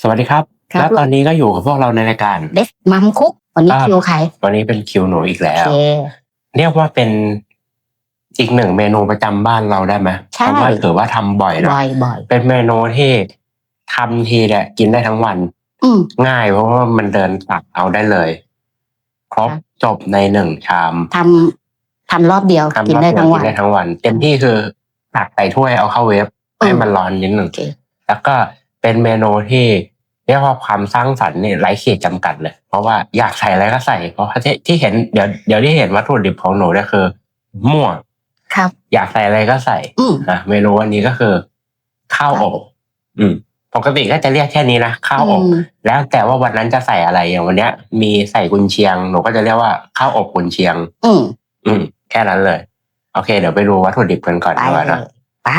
สวัสดีครับ ครับ แล้วตอนนี้ก็อยู่กับพวกเราในรายการ เดฟมัมคุก วันนี้อ่า คิวใครวันนี้เป็นคิวหนูอีกแล้โอว เค เรียกว่าเป็นอีกหนึ่งเมนูประจำบ้านเราได้ไหมใช่ เพราะว่าถือว่าทำบ่อยนะบ่อยบ่อยเป็นเมนูที่ทำทีเนี่ยกินได้ทั้งวัน อืม ง่ายเพราะว่ามันเดินตักเอาได้เลย ครบครับจบในหนึ่งชามทำทำรอบเดียวทำกินได้ทั้งวัน กินได้ทั้งวัน เต็มที่คือตักใส่ถ้วยเอาเข้าเวฟอืมให้มันร้อนนิดหนึ่งโอเค แล้วก็ เป็นเมนูที่เรียกว่าความสร้างสรรค์นี่ไร้ขีดจำกัดเลย เพราะว่าอยากใส่อะไรก็ใส่ เพราะที่ที่เห็นเดี๋ยวเดี๋ยวที่เห็นวัตถุดิบของหนูเนี่ยคือ มั่วครับ อยากใส่อะไรก็ใส่อืมนะเมนูวันนี้ก็คือ ข้าวอบอืมปกติก็จะเรียกแค่นี้นะข้าวอบอืมแล้วแต่ว่าวันนั้นจะใส่อะไรอย่างวันเนี้ย มีใส่กุนเชียงหนูก็จะเรียกว่าข้าวอบกุนเชียง อืมอืมแค่นั้นเลย โอเค เดี๋ยวไปดูวัตถุดิบกันก่อนไปดีกว่าเลนะยไป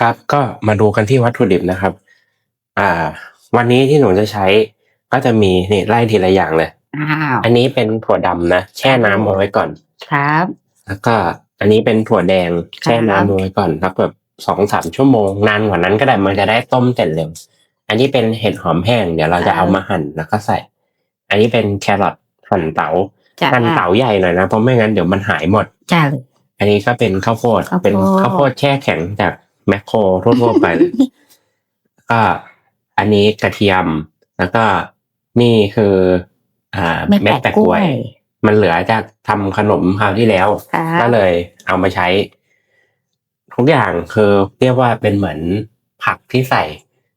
ครับ ก็มาดูกันที่วัตถุดิบนะครับ อ่า วันนี้ที่หนูจะใช้ก็จะมีนี่ไล่ทีละอย่างเลย อ้าวอันนี้เป็นถั่วดำนะ แช่น้ำเอาไว้ก่อน ครับ แล้วก็อันนี้เป็นถั่วแดงแช่ครับน้ำเอาไว้ก่อนสักแบบสองสามชั่วโมงนานกว่านั้นก็ได้มันจะได้ต้มเสร็จเร็ว อันนี้เป็นเห็ดหอมแห้งเดี๋ยวเราจะเอามาหั่นแล้วก็ใส่ อันนี้เป็นแครอทหั่นเต๋าจ้าหั่นเต๋าใหญ่หน่อยนะเพราะไม่งั้นเดี๋ยวมันหายหมด จ้าเลยอันนี้ก็เป็นข้าวโพดข้าวโพด เป็นข้าวโพดแช่แข็งจาก แมคโครทั่วๆไปเลยก็อันนี้กระเทียม แล้วก็นี่คือ อ่าเม็ดเม็ดแปะแปะกกล้ล้ววยยมันเหลือจากทำขนมคราวที่แล้วครับก็เลยเอามาใช้ ทุกอย่างคือเรียกว่าเป็นเหมือนผักที่ใส่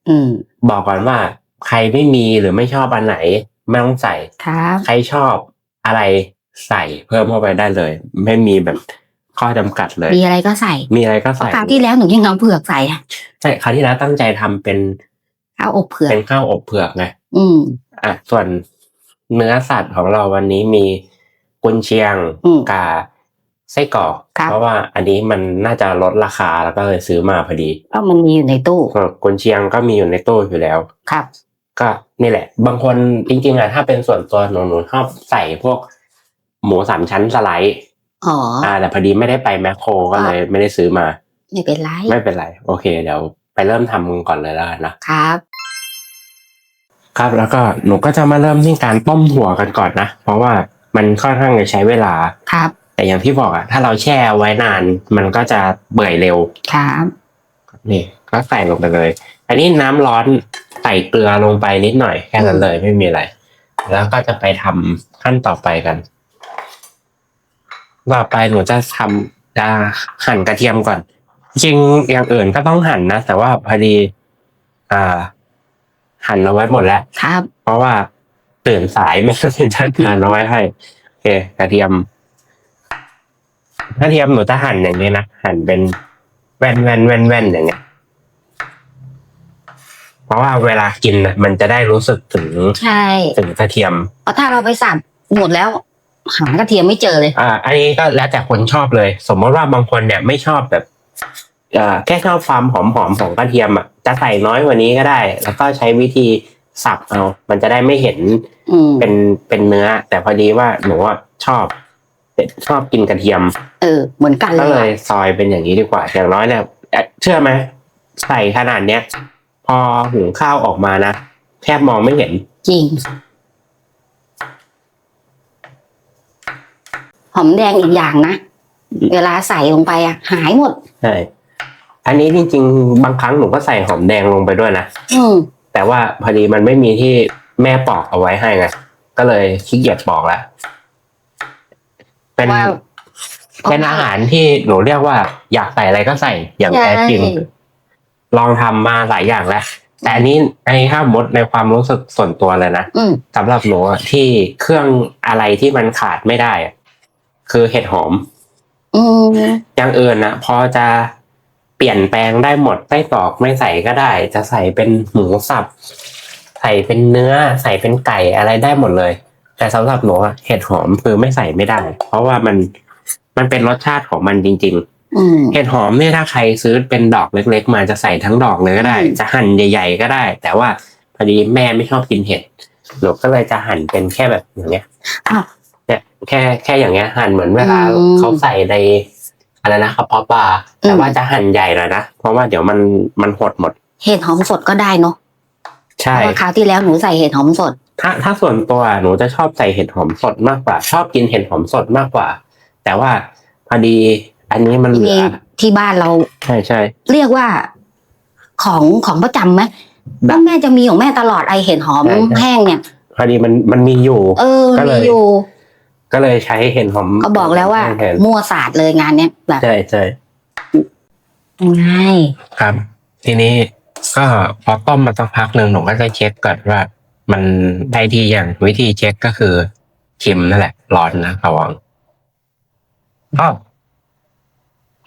อืมบอกก่อนว่า ใครไม่มีหรือไม่ชอบอันไหน ไม่ต้องใส่ครับใครชอบอะไรใส่เพิ่มเข้าไปได้เลย ไม่มีแบบ ข้อจำกัดเลย มีอะไรก็ใส่ มีอะไรก็เพราะใส่คราวที่แล้วหนูยังเอาเผือกใส่อะใช่คราวที่แล้วตั้งใจทำเป็นข้าวอบเผือก เป็นข้าวอบเผือกไง อืม อะ ส่วนเนื้อสัตว์ของเราวันนี้มีกุนเชียงอืมกับไส้กรอกครับเพราะว่าอันนี้มันน่าจะลดราคาแล้วก็เลยซื้อมาพอดีเพราะมันมีอยู่ในตู้ส่วนกุนเชียงก็มีอยู่ในตู้อยู่แล้ว ครับ ก็นี่แหละ บางคนจริงๆอะถ้าเป็นส่วนตัวหนูหนูชอบใส่พวกหมูสามชั้นสไลด์ อ๋ออ่า แต่พอดีไม่ได้ไปแมคโครก็เลยไม่ได้ซื้อมา ไม่เป็นไร ไม่เป็นไร โอเค เดี๋ยวไปเริ่มทำกันก่อนเลยแล้วกันนะครับ ครับแล้วก็หนูก็จะมาเริ่มที่การต้มถั่วกันก่อนนะ เพราะว่ามันค่อนข้างจะใช้เวลาครับ แต่อย่างที่บอกอะถ้าเราแช่ไว้นาน มันก็จะเปื่อยเร็วครับนี่ก็ใส่ลงไปเลย อันนี้น้ำร้อนใส่เกลือลงไปนิดหน่อยแค่นั้นเลยไม่มีอะไร แล้วก็จะไปทำขั้นต่อไปกัน ต่อไปหนูจะทำจะหั่นกระเทียมก่อน จริงอย่างอื่นก็ต้องหั่นนะ แต่ว่าพอดี อ่า หั่นเอาไว้หมดแล้ว ครับ เพราะว่าตื่นสายไม่ได้เป็นชั้นหั่นเอาไว้ให้โอเค กระเทียม กระเทียมหนูจะหั่นอย่างนี้นะหั่นเป็นแว่นแว่นแว่นแว่นอย่างเงี้ยเพราะว่าเวลากินน่ะมันจะได้รู้สึกถึงใช่ ถึงกระเทียม เพราะถ้าเราไปสับหมดแล้ว หากระเทียมไม่เจอเลย อ่า อันนี้ก็แล้วแต่คนชอบเลย สมมติว่าบางคนเนี่ยไม่ชอบแบบเอ่อแค่ชอบความหอมหอมๆของกระเทียมอะจะใส่น้อยกว่านี้ก็ได้ แล้วก็ใช้วิธีสับเอา มันจะได้ไม่เห็นอืมเป็นเป็นเนื้อ แต่พอดีว่าหนูอะชอบชอบกินกระเทียม เออ เหมือนกันเลก็ยเลยอะซอยเป็นอย่างนี้ดีกว่า อย่างน้อยเนี่ยเอ่อเชื่อไหมใส่ขนาดเนี้ย พอหุงข้าวออกมานะแทบมองไม่เห็น จริง หอมแดงอีกอย่างนะ เวลาใส่ลงไปอะ หายหมดใช่อันนี้จริงๆ บางครั้งหนูก็ใส่หอมแดงลงไปด้วยนะอืมแต่ว่าพอดีมันไม่มีที่แม่ปอกเอาไว้ให้ไงก็เลยขี้เกียจปอกละเป็นว่าเป็นอาหารที่หนูเรียกว่า อยากใส่อะไรก็ใส่อย่างแท้จริงใช่ลองทำมาหลายอย่างแล้วแต่อันนี้อันนี้ถ้ามดในความรู้สึกส่วนตัวเลยนะอืมสำหรับหนูอะที่เครื่องอะไรที่มันขาดไม่ได้อะ คือเห็ดหอมอืมอย่างอื่นนะพอจะเปลี่ยนแปลงได้หมดไส้กรอกไม่ใส่ก็ได้ จะใส่เป็นหมูสับ ใส่เป็นเนื้อ ใส่เป็นไก่อะไรได้หมดเลย แต่สำหรับหนูอะเห็ดหอมคือไม่ใส่ไม่ได้ เพราะว่ามันมันเป็นรสชาติของมันจริงๆอืมเห็ดหอมเนี่ยถ้าใครซื้อเป็นดอกเล็ก ๆ มาจะใส่ทั้งดอกเลยก็ได้อืมจะหั่นใหญ่ ๆ ก็ได้ แต่ว่าพอดีแม่ไม่ชอบกินเห็ดหนูก็เลยจะหั่นเป็นแค่แบบอย่างเงี้ยอ้าว เนี่ยแค่แค่อย่างเงี้ยหั่นเหมือนเวลาอืม เขาใส่ในอะไรนะกระเพาะปลาอืมแต่ว่าจะหั่นใหญ่หน่อยนะเพราะว่าเดี๋ยวมันมันหดหมด เห็ดหอมสดก็ได้เนาะเพใช่ ราะว่าคราวที่แล้วหนูใส่เห็ดหอมสด ถ้าถ้าส่วนตัวหนูจะชอบใส่เห็ดหอมสดมากกว่า ชอบกินเห็ดหอมสดมากกว่า แต่ว่าพอดีอันนี้มันเหลืมีอที่บ้านเราใช่ใช่ เรียกว่าของของประจำไหมได้แม่จะมีของแม่ตลอดไอเห็ดหอมใช่ใช่ แห้งเนี่ย พอดีมันมันมีอยู่ เออก็เลยมีอยู่ ก็เลยใช้เห็ดหอมก็บอกแล้วว่า แทนมั่วศาสตร์เลยงานเนี้ยแบบใช่ใช่ง่ายครับ ทีนี้ก็พอต้มมาสักพักหนึ่งหนูก็จะเช็คก่อนว่า มันได้ที่อย่างวิธีเช็คก็คือชิมนั่นแหละ ร้อนนะระวังก็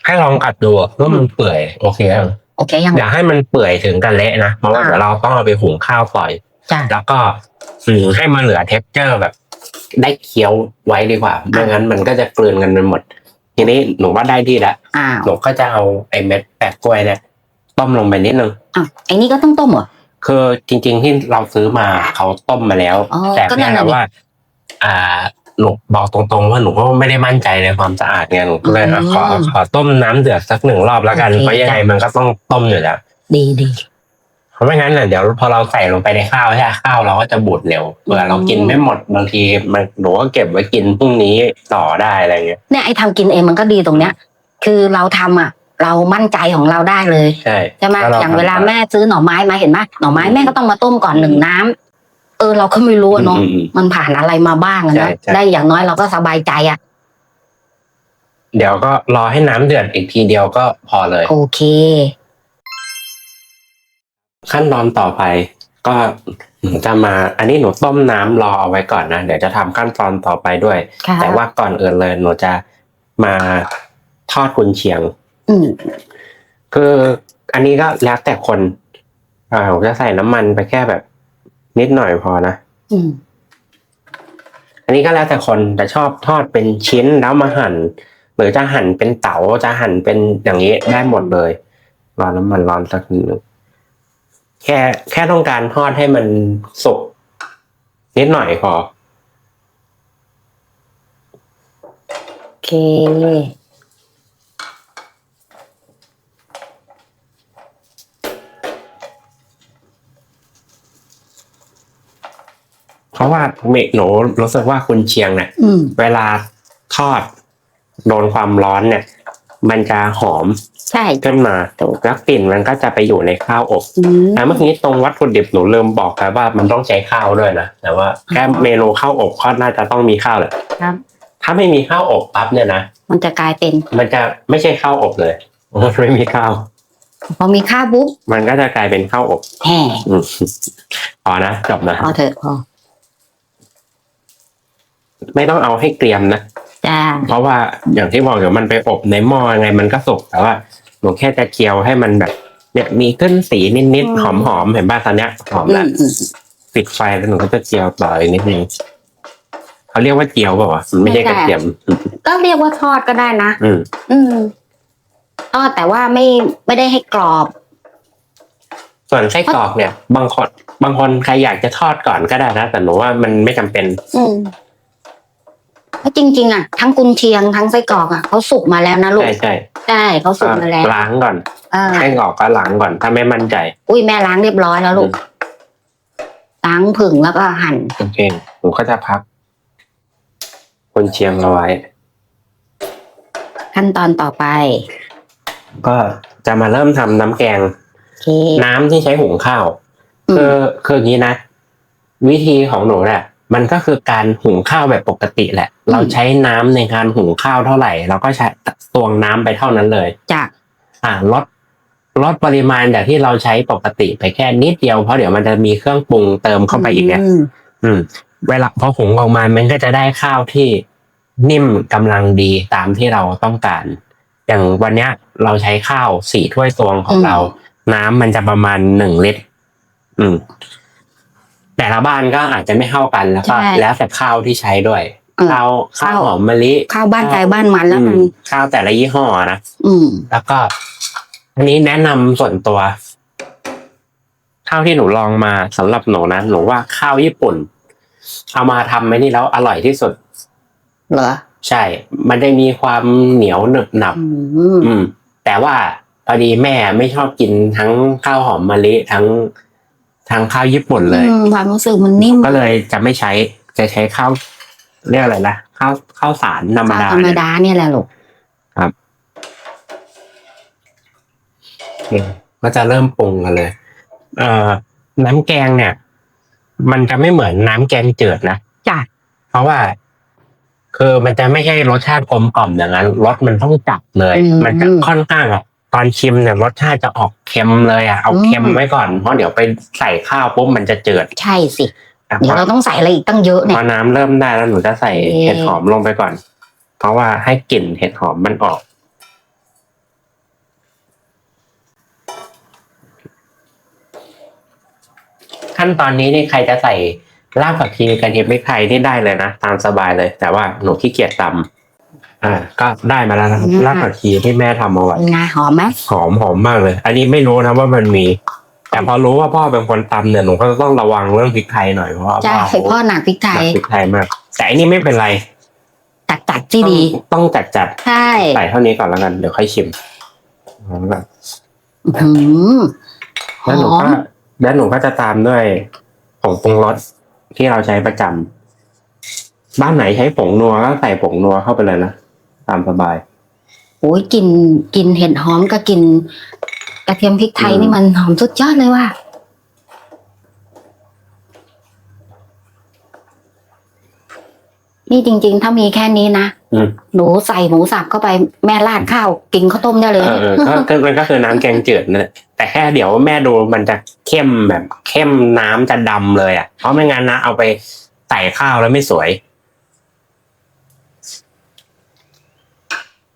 ให้ลองกัดดูว่ามันเปื่อยโอเคยังโอเคยัง อย่าให้มันเปื่อยถึงกันเละนะเพราะว่าอ่า เดี๋ยวเราต้องเอาไปหุงข้าวปล่อย จ้ะ แล้วก็อืมให้มันเหลือเท็กเจอร์แบบ ได้เคี้ยวไว้ดีกว่าไม่งั้นมันก็จะกลืนกันไปหมด ทีนี้หนูว่าได้ที่แล้วอ้าวหนูก็จะเอาไอ้เม็ดแปะกล้วยเนี่ยต้มลงไปนิดนึงอ้าวไอ้นี่ก็ต้องต้มเหรอคือจริง ๆที่เราซื้อมาเขาต้มมาแล้วอ๋อแต่ก็นั่แค่นน่ะดิว่า อ่าหนูบอกตรงๆว่าหนูก็ไม่ได้มั่นใจในความสะอาดไงหนูก็เลยอืมขอขอต้มน้ำเดือดสักหนึ่งรอบแล้วกันโอเคเพราะยังไงมันก็ต้องต้มอยู่แล้วดีดี เพราะไม่งั้นน่ะเดี๋ยวพอเราใส่ลงไปในข้าวใช่ไหมข้าวเราก็จะบูดเร็วเผื่อเรากินไม่หมดบางทีมันหนูก็เก็บไว้กินพรุ่งนี้ต่อได้อะไรเงี้ยเนี่ยไอ้ทำกินเองมันก็ดีตรงเนี้ย คือเราทำอะ เรามั่นใจของเราได้เลยใช่ใช่ไหมถ้รอย่างเวลาทำแม่ซื้อหน่อไม้มาเห็นไหมหน่อไม้แม่ก็ต้องมาต้มก่อนหนึ่งน้ำเออเราก็ไม่รู้อะเนาะอืมอืมมันผ่านอะไรมาบ้างอะใช่เนาะใช่ได้อย่างน้อยเราก็สบายใจอะเดี๋ยวก็รอให้น้ำเดือดอีกทีเดียวก็พอเลย โอเค ขั้นตอนต่อไปก็หนูจะมา อันนี้หนูต้มน้ำรอเอาไว้ก่อนนะ เดี๋ยวจะทำขั้นตอนต่อไปด้วยค่ะแต่ว่าก่อนอื่นเลยหนูจะมาทอดกุนเชียง อืมคืออันนี้ก็แล้วแต่คนอ่าผมจะใส่น้ำมันไปแค่แบบ นิดหน่อยพอนะอืมอันนี้ก็แล้วแต่คนแต่ชอบทอดเป็นชิ้นแล้วมาหั่นหรือจะหั่นเป็นเต๋าจะหั่นเป็นอย่างนี้ได้หมดเลยรอน้ำมันร้อนสักนิดนึง แค่แค่ต้องการทอดให้มันสุกนิดหน่อยพอโอเคเพราะว่าเมหนูรู้สึกว่าคุณเชียงเนี่ยอืมเวลาทอดโดนความร้อนเนี่ย มันจะหอม ใช่ขึ้นมาแล้วกลิ่นมันก็จะไปอยู่ในข้าวอบอืมแต่เมื่อกี้ตรงวัตถุดิบหนูลืมบอกไปว่ามันต้องใช้ข้าวด้วยนะแต่ว่าแค่อ๋อเมนูข้าวอบก็น่าจะต้องมีข้าวแหละครับ ถ้าไม่มีข้าวอบปั๊บเนี่ยนะมันจะกลายเป็น มันจะไม่ใช่ข้าวอบเลยมันไม่มีข้าวพอมีข้าวปุ๊บมันก็จะกลายเป็นข้าวอบแห่อืมพอนะจบนะพอเถอะพอไม่ต้องเอาให้เกรียมนะ จ้าเพราะว่าอย่างที่บอกเดี๋ยวมันไปอบในหม้อยังไงมันก็สุกแต่ว่าหนูแค่จะเจียวให้มันแบบ เนี่ยมีขึ้นสีนิดๆหอมๆเห็นป่ะตอนเนี้ยหอมอืแล้วมอืมปิดไฟแล้วหนูก็จะเจียวต่ออีกนิดนึงเขาเรียกว่าเจียวเปล่าวะมันไม่ใช่กระเทียม ก็เรียกว่าทอดก็ได้นะ อืม อืมทอดแต่ว่าไม่ไม่ได้ให้กรอบ ส่วนไส้กรอกเนี่ย บางคนบางคนใครอยากจะทอดก่อนก็ได้นะแต่หนูว่ามันไม่จำเป็น อืมเพ ราะจริง ๆอะทั้งกุนเชียงทั้งไส้กรอกอะเขาสุกมาแล้วนะลูกใช่ใช่ใช่เขาสุกมาแล้วล้างก่อนเออไส้กรอกก็ล้างก่อน ถ้าไม่มั่นใจ อุ้ยแม่ล้างเรียบร้อยแล้วลูกล้างผึ่งแล้วก็หั่นโอเคหนูก็จะพักคนเชียงเอาไว้ ขั้นตอนต่อไป ก็จะมาเริ่มทำน้ำแกงโอเคน้ำที่ใช้หุงข้าวอืมคือคืออย่างนี้นะ วิธีของหนูเนี่ย มันก็คือการหุงข้าวแบบปกติแหละ เราใช้น้ำในการหุงข้าวเท่าไหร่ เราก็ใช้ตวงน้ำไปเท่านั้นเลยจ้ะอ่าลดลดปริมาณจากที่เราใช้ปกติไปแค่นิดเดียวเพราะเดี๋ยวมันจะมีเครื่องปรุงเติมเข้าไปอีกเนี่ยมอืม เวลาพอหุงออกมามันก็จะได้ข้าวที่นิ่มกำลังดีตามที่เราต้องการ อย่างวันเนี้ย เราใช้ข้าวสี่ถ้วยตวงของเรา น้ำมันจะประมาณหนึ่งลิตร อืม แต่ละบ้านก็อาจจะไม่เข้ากันแล้วก็ใช่แล้วแต่ข้าวที่ใช้ด้วยอืมข้าวข้าวหอมมะลิข้าวบ้านใจบ้านมันแล้วกัน อืมข้าวแต่ละยี่ห้อนะอืม แล้วก็ อันนี้แนะนำส่วนตัวข้าวที่หนูลองมาสำหรับหนูนะหนูว่าข้าวญี่ปุ่น เอามาทำไว้นี่แล้วอร่อยที่สุด เหรอใช่ มันได้มีความเหนียวหนึบหนับ อืมอืม แต่ว่าพอดีแม่ไม่ชอบกินทั้งข้าวหอมมะลิทั้ง ทั้งข้าวญี่ปุ่นเลยอืมความรู้สึกมันนิ่ม ก็เลยจะไม่ใช้จะใช้ข้าวเรียกอะไรนะข้าวข้าวสารธรรมข้าวดาธรรมเนี่ยดาเนี่ยแหละลูกก็จะเริ่มปรุงกันเลย เอ่อ น้ำแกงเนี่ย มันจะไม่เหมือนน้ำแกงจืดนะจ้ะเพราะว่าคือมันจะไม่ใช่รสชาติกลมกล่อมอย่างนั้นรสมันต้องจัดเลย มันจะค่อนข้างอะ ตอนชิมเนี่ยรสชาติจะออกเค็มเลยอะเอาเค็มไว้ก่อนเพราะเดี๋ยวไปใส่ข้าวปุ๊บมันจะเจืดใช่สิอะเดี๋ยวเราต้องใส่อะไรอีกตั้งเยอะพเนี่อยน้ำเริ่มได้แล้วหนูจะใส่เอ๊ะเห็ดหอมลงไปก่อน เพราะว่าให้กลิ่นเห็ดหอมมันออก ขั้นตอนนี้นี่ใครจะใส่รากผักชีกระเทียมพริกไทยนี่ได้เลยนะตามสบายเลย แต่ว่าหนูขี้เกียจตำ อ่าก็ได้มาแล้วนะครับรากผักชีที่แม่ทำเอาไว้เป็นไงหอมไหมหอมหอมมากเลย อันนี้ไม่รู้นะว่ามันมี แต่พอรู้ว่าพ่อเป็นคนตำเนี่ยหนูก็ต้องระวังเรื่องพริกไทยหน่อยเพราะว่าใช่พ่อพ่อหนักพริกไทหนัยกพริกไทยมาก แต่อันนี้ไม่เป็นไรตัดตัดที่ดีต้องต้องจัดจัดใช่ใส่เท่านี้ก่อนแล้วกันเดี๋ยวค่อยชิมแล้วแบบหืมหแล้วหนูอก็มแล้วหนูก็จะตามด้วยผงปรุงรสที่เราใช้ประจำบ้านไหนใช้ผงนัวก็ใส่ผงนัวเข้าไปเลยนะ ตามสบาย โอ้ยกลินกลินเห็ดหอมกับกลินกระเทียมพริกไทยอืม นี่มันหอมสุดยอดเลยว่ะนี่จริง ๆ ถ้ามีแค่นี้นะอืมหนูใส่หมูสับเข้าไปแม่ราดข้าวกินข้าวต้มได้เลย เออเออก็ก็มันก็คือน้ำแกงจืดนั่นแหละแต่แค่เดี๋ยวแม่ดูมันจะเข้มแบบเข้มน้ำจะดำเลยอะเพราะไม่งั้นนะเอาไปใส่ข้าวแล้วไม่สวยอื้อหือ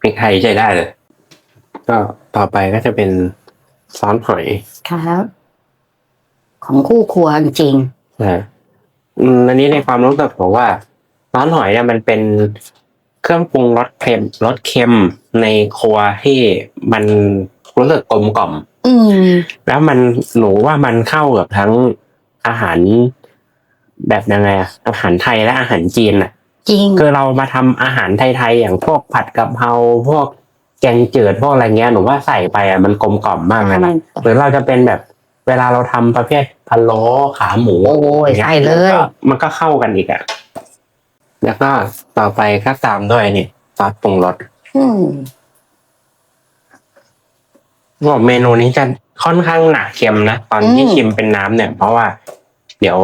พริกไทยใช้ได้เลย ก็ต่อไปก็จะเป็นซอสหอยครับ ของคู่ครัวจริงนะอืมอันนี้ในความรู้สึกผมว่าซอสหอยเนี่ยมันเป็นเครื่องปรุงรสเค็มรสเค็มในครัวที่มันรู้สึกกลมกล่อมๆอืมแล้วมันหนูว่ามันเข้ากับทั้งอาหารแบบยังไงอะอาหารไทยและอาหารจีนอะ จริง คือเรามาทำอาหารไทยๆอย่างพวกผัดกะเพราพวกแกงจืดพวกอะไรเงี้ยหนูว่าใส่ไปอะมันกลมกล่อมมากเลยนะหรือเราจะเป็นแบบเวลาเราทำประเภทพะโล้ขาหมูโอ้ยใส่เลยมันก็มันก็เข้ากันอีกอะแล้วก็ต่อไปก็ตามด้วยนี่ซอสปรุงรสอืมบอกเมนูนี้จะค่อนข้างหนักเค็มนะตอนที่ชิมเป็นน้ำเนี่ย เพราะว่า เดี๋ยว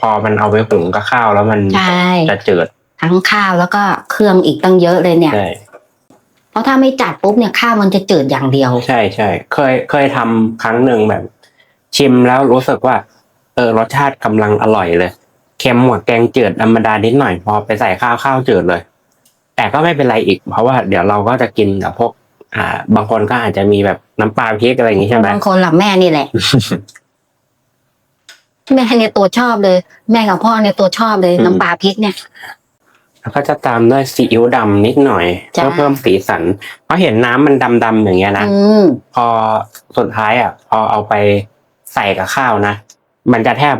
พอมันเอาไปหุงกับข้าวแล้วมันใช่จะจืด ทั้งข้าวแล้วก็เครื่องอีกตั้งเยอะเลยเนี่ย ใช่เพราะถ้าไม่จัดปุ๊บเนี่ยข้าวมันจะจืดอย่างเดียว ใช่ใช่เคยเคยทำครั้งหนึ่งแบบ ชิมแล้วรู้สึกว่า เออรสชาติกำลังอร่อยเลยเค็มกว่าแกงจืดธรรมดานิดหน่อยพอไปใส่ข้าวข้าวจืดเลย แต่ก็ไม่เป็นไรอีก เพราะว่าเดี๋ยวเราก็จะกินกับพวก อ่า บางคนก็อาจจะมีแบบน้ำปลาพริกอะไรอย่างงี้ใช่ไหม บางคนหลับแม่นี่แหละ แม่เนี่ยตัวชอบเลย แม่กับพ่อเนี่ยตัวชอบเลยอืม น้ำปลาพริกเนี่ย แล้วก็จะตามด้วยซีอิ๊วดำนิดหน่อยจ้าเพื่อเพิ่มสีสัน เพราะเห็นน้ำมันดำๆอย่างเงี้ยนะอืมพอสุดท้ายอะ พอเอาไปใส่กับข้าวนะ มันจะแทบ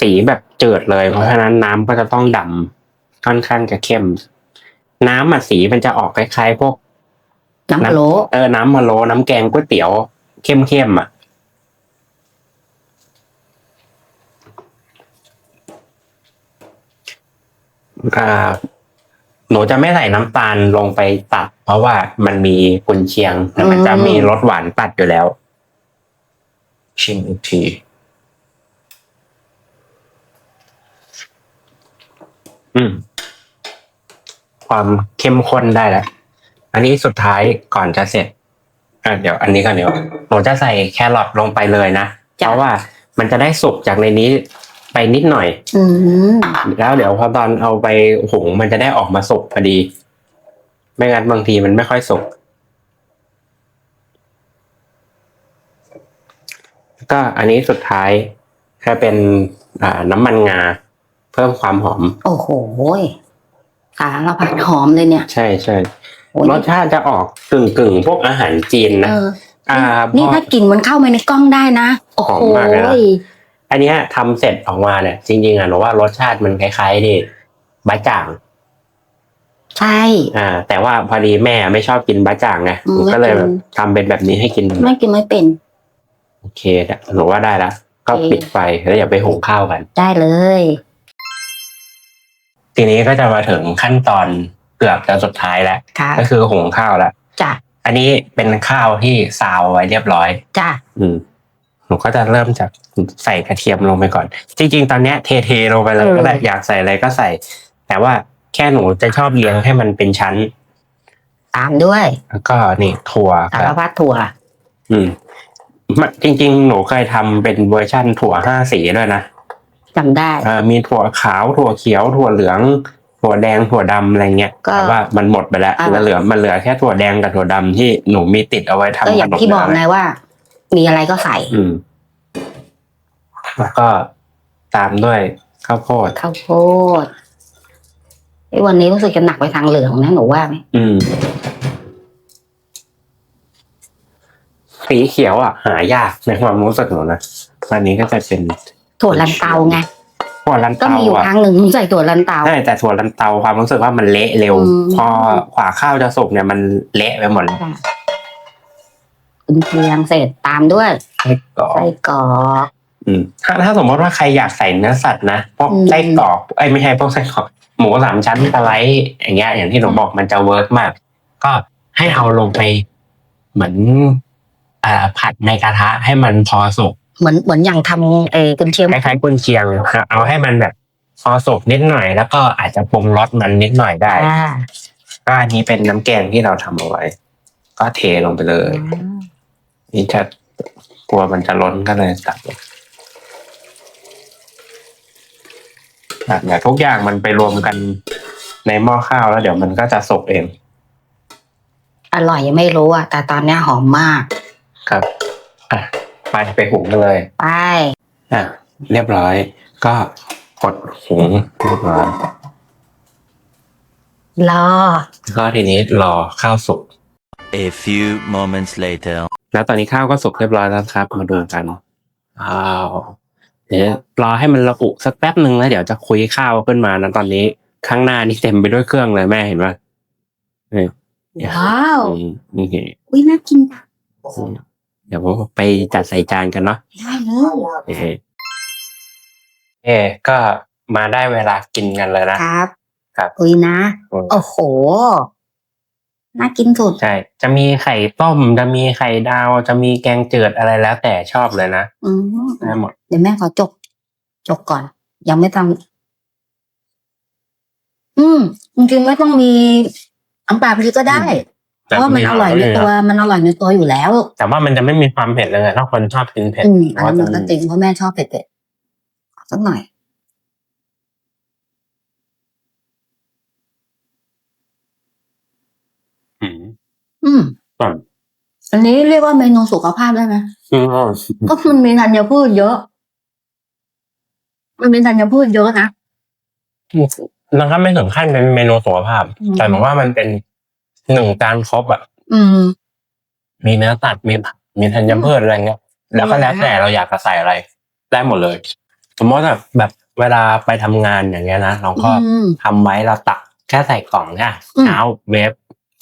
สีแบบจืดเลย เพราะฉะนั้นน้ำก็จะต้องดำค่อนข้างจะเข้ม น้ำอะสีมันจะออกคล้ายๆพวกน้ำพะโล้เออ น้ำมะโลน้ำแกงก๋วยเตี๋ยว เข้มๆอะ อ่าหนูจะไม่ใส่น้ำตาลลงไปตัด เพราะว่ามันมีกุนเชียงแต่มันจะมีรสหวานตัดอยู่แล้ว ชิมอีกที อืม ความเข้มข้นได้แล้ว อันนี้สุดท้ายก่อนจะเสร็จอะเดี๋ยวอันนี้ก่อนเดี๋ยวหนูจะใส่แครอทลงไปเลยนะ เพราะว่ามันจะได้สุกจากในนี้ ไปนิดหน่อย อืมแล้วเดี๋ยวพอตอนเอาไปหุงมันจะได้ออกมาสุกพอดี ไม่งั้นบางทีมันไม่ค่อยสุกก็อันนี้สุดท้ายก็เป็นอ่าน้ำมันงา เพิ่มความหอม โอ้โหสารพัดหอมเลยเนี่ย ใช่ใช่โอ้ยรสชาติจะออกกึ่งกึ่งๆพวกอาหารจีนนะเอออ่านี่พอถ้ากลิ่นมันเข้ามาในกล้องได้นะ โอ้หอโห มมากเลยนะอันเนี้ยทำเสร็จออกมาเนี่ยจริงๆอะหนูว่ารสชาติมันคล้ายๆที่บะจ่าง ใช่ อ่า แต่ว่าพอดีแม่ไม่ชอบกินบะจ่างไงอืมหนูก็เลยไม่กินแบบทำเป็นแบบนี้ให้กิน ไม่กินไม่เป็น โอเคหนูว่าได้ละก็โอเค ปิดไฟแล้วอย่าไปหุงข้าวกัน ได้เลย ทีนี้ก็จะมาถึงขั้นตอนเกือบจะสุดท้ายแล้ว ค่ะก็คือหุงข้าวแล้ว จ้ะอันนี้เป็นข้าวที่ซาวไว้เรียบร้อย จ้ะอืม หนูก็จะเริ่มจากใส่กระเทียมลงไปก่อน จริง ๆ ตอนเนี้ยเทเทๆลงไปเลยก็ได้อยากใส่อะไรก็ใส่ แต่ว่าแค่หนูจะชอบเลี้ยงให้มันเป็นชั้น ตามด้วย แล้วก็นี่ถั่วสากัรบพัดถั่ว อืมมันจริง ๆ หนูเคยทำเป็นเวอร์ชั่นถั่วห้าสีด้วยนะ จำได้ เอ่อมีถั่วขาวถั่วเขียว ถั่วเหลือง ถั่วแดงถั่วดำอะไรเงี้ยก็แต่ว่ามันหมดไปแล้วอ่า มันเหลือมันเหลือแค่ถั่วแดงกับถั่วดำที่หนูมีติดเอาไว้ทำก็อย่างขนมที่บอกเหลืไงว่า มีอะไรก็ใส่อืม แล้วก็ตามด้วยข้าวโพด ข้าวโพดไอ้วันนี้รู้สึกจะหนักไปทางเหลืองนะหนูว่าไหมอืม สีเขียวอะ หายากในความรู้สึกหนูนะอันนี้ก็จะเป็นถั่วลันเตาไงถั่วลันก็เตามีอยู่อะครั้งหนึ่งหนูใส่ถั่วลันเตา ใช่แต่ถั่วลันเตาความรู้สึกว่ามันเละเร็ว อืม พอขวาข้าวจะสุกเนี่ยมันเละไปหมดเลย กุนเชียงเสร็จตามด้วยไส้กรอกไส้กรอก อืมถ้าถ้าสมมติว่าใครอยากใส่เนื้อสัตว์นะพวกอืม ไส้กรอกไอ้ยไม่ใช่พวกไส้กรอกหมูสามชั้นสไลด์อย่างเงี้ยอย่างที่หนูบอกมันจะเวิร์กมาก ก็ให้เอาลงไปเหมือนอ่าผัดในกระทะให้มันพอสุก เหมือนเหมือนอย่างทำเออกุนเชียง คล้ายๆกุนเชียงเอาให้มันแบบพอสุกนิดหน่อย แล้วก็อาจจะปรุงรสมันนิดหน่อยได้ อ่าก็อันนี้เป็นน้ำแกงที่เราทำเอาไว้ ก็เทลงไปเลย นี่จะกลัวมันจะล้นก็เลยตักตักเนี่ยทุกอย่างมันไปรวมกันในหม้อข้าวแล้วเดี๋ยวมันก็จะสุกเอง อร่อยยังไม่รู้อะ แต่ตอนเนี้ยหอมมาก ครับ อะ ไปไปหุงกันเลย ไป อะ เรียบร้อย ก็กดหุงเรียบร้อยรอ ก็ทีนี้รอข้าวสุก A few moments later. แล้วตอนนี้ข้าวก็สุกเรียบร้อยแล้วครับ มาดูกันอ้าวเดี๋ยวรอให้มันระอุสักแป๊บหนึ่งแล้วเดี๋ยวจะคุยข้าวขึ้นมานะตอนนี้ข้างหน้านี่เต็มไปด้วยเครื่องเลยแม่เห็นไหมนี่ว้าวอืมนี่อุ้ยน่ากินจังอืมเดี๋ยวผมไปจัดใส่จานกันเนาะได้เลยเอ๊ะเอ๊ะก็มาได้เวลากินกันเลยนะครับ ครับอุ้ยนะอืมโอ้โห น่ากินสุด ใช่ จะมีไข่ต้ม จะมีไข่ดาว จะมีแกงจืดอะไรแล้ว แต่ชอบเลยนะอืมได้หมด เดี๋ยวแม่ขอจก จกก่อน ยังไม่ทำอืมจริงๆไม่ต้องมีน้ำปลาพริกก็ได้เพราะว่ามันอร่อยในตัวมันอร่อยในตัวอยู่แล้ว แต่ว่ามันจะไม่มีความเผ็ดเลยถ้าคนชอบกินเผ็ดอืมเพอันราะนั้นว่ามันก็จริงเพราะแม่ชอบเผ็ดๆขอสักหน่อย อืม อืม ครับ อันนี้เรียกว่าเมนูสุขภาพได้ไหมอืมก็มันมีธัญพืชเยอะ มันมีธัญพืชเยอะนะแล้วก็ไม่ถึงขั้นเป็นเมนูสุขภาพอืมแต่หมายว่ามันเป็นหนึ่งจานครบอะอืมมีเนื้อสัตว์มีผักมีธัญพืชอะไรเงี้ยแล้วก็แล้วแต่เราอยากจะใส่อะไร ได้หมดเลย สมมติแบบแบบเวลาไปทำงานอย่างเงี้ยนะเราก็อืมทำไว้เราตักแค่ใส่กล่องเนี่ยอืมเช้าเวฟ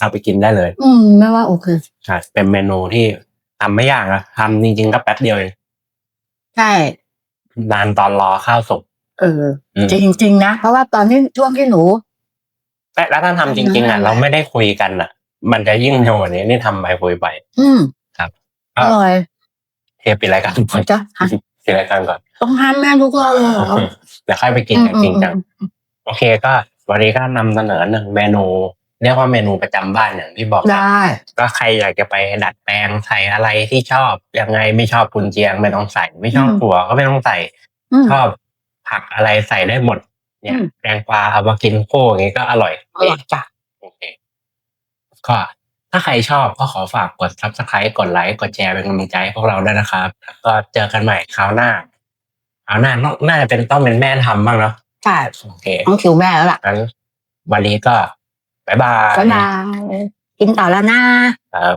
เอาไปกินได้เลย อืมไม่ว่าโอเคใช่เป็นเมนูที่ทำไม่ยากนะทำจริงๆก็แป๊บเดียวเองใช่นานตอนรอข้าวสุกเอออืมจริงๆนะ เพราะว่าตอนที่ช่วงที่หนูแต่แล้วถ้าทำจริง ๆอะอืมเราไม่ได้คุยกันอะ มันจะยิ่งเร็วกว่านี้นี่ทำไปคุยไปอืมครับอร่อยเทปิดรายการก่อนจ้ะฮะปิดรายการก่อนต้องห้ามแม่ทุกรอบเลยเหรอเดี๋ยวค่อยไปกินกันจริงจังโอเคก็วันนี้ก็นำเสนอหนึ่งเมนู เรียกว่าเมนูประจำบ้านอย่างที่บอกได้ ก็ใครอยากจะไปดัดแปลงใส่อะไรที่ชอบยังไงไม่ชอบกุนเชียงไม่ต้องใส่ ไม่ชอบอืม ถั่วก็ไม่ต้องใส่ อืม ชอบผักอะไรใส่ได้หมด เนี่ยอืม แตงกวาเอามากินคู่อย่างงี้ก็อร่อยอร่อยจ้ะ โอเคก็ถ้าใครชอบก็ขอฝากกด subscribe กดไลค์กดแชร์เป็นกำลังใจให้พวกเราด้วยนะครับแล้วก็เจอกันใหม่คราวหน้าคราวหน้าน่าจะเป็นต้องเป็นแม่ทำบ้างเนาะใช่โอเคต้องคิวแม่แล้วล่ะ งั้นวันนี้ก็ บ๊ายบาย บ๊ายบายกินต่อแล้วนะครับ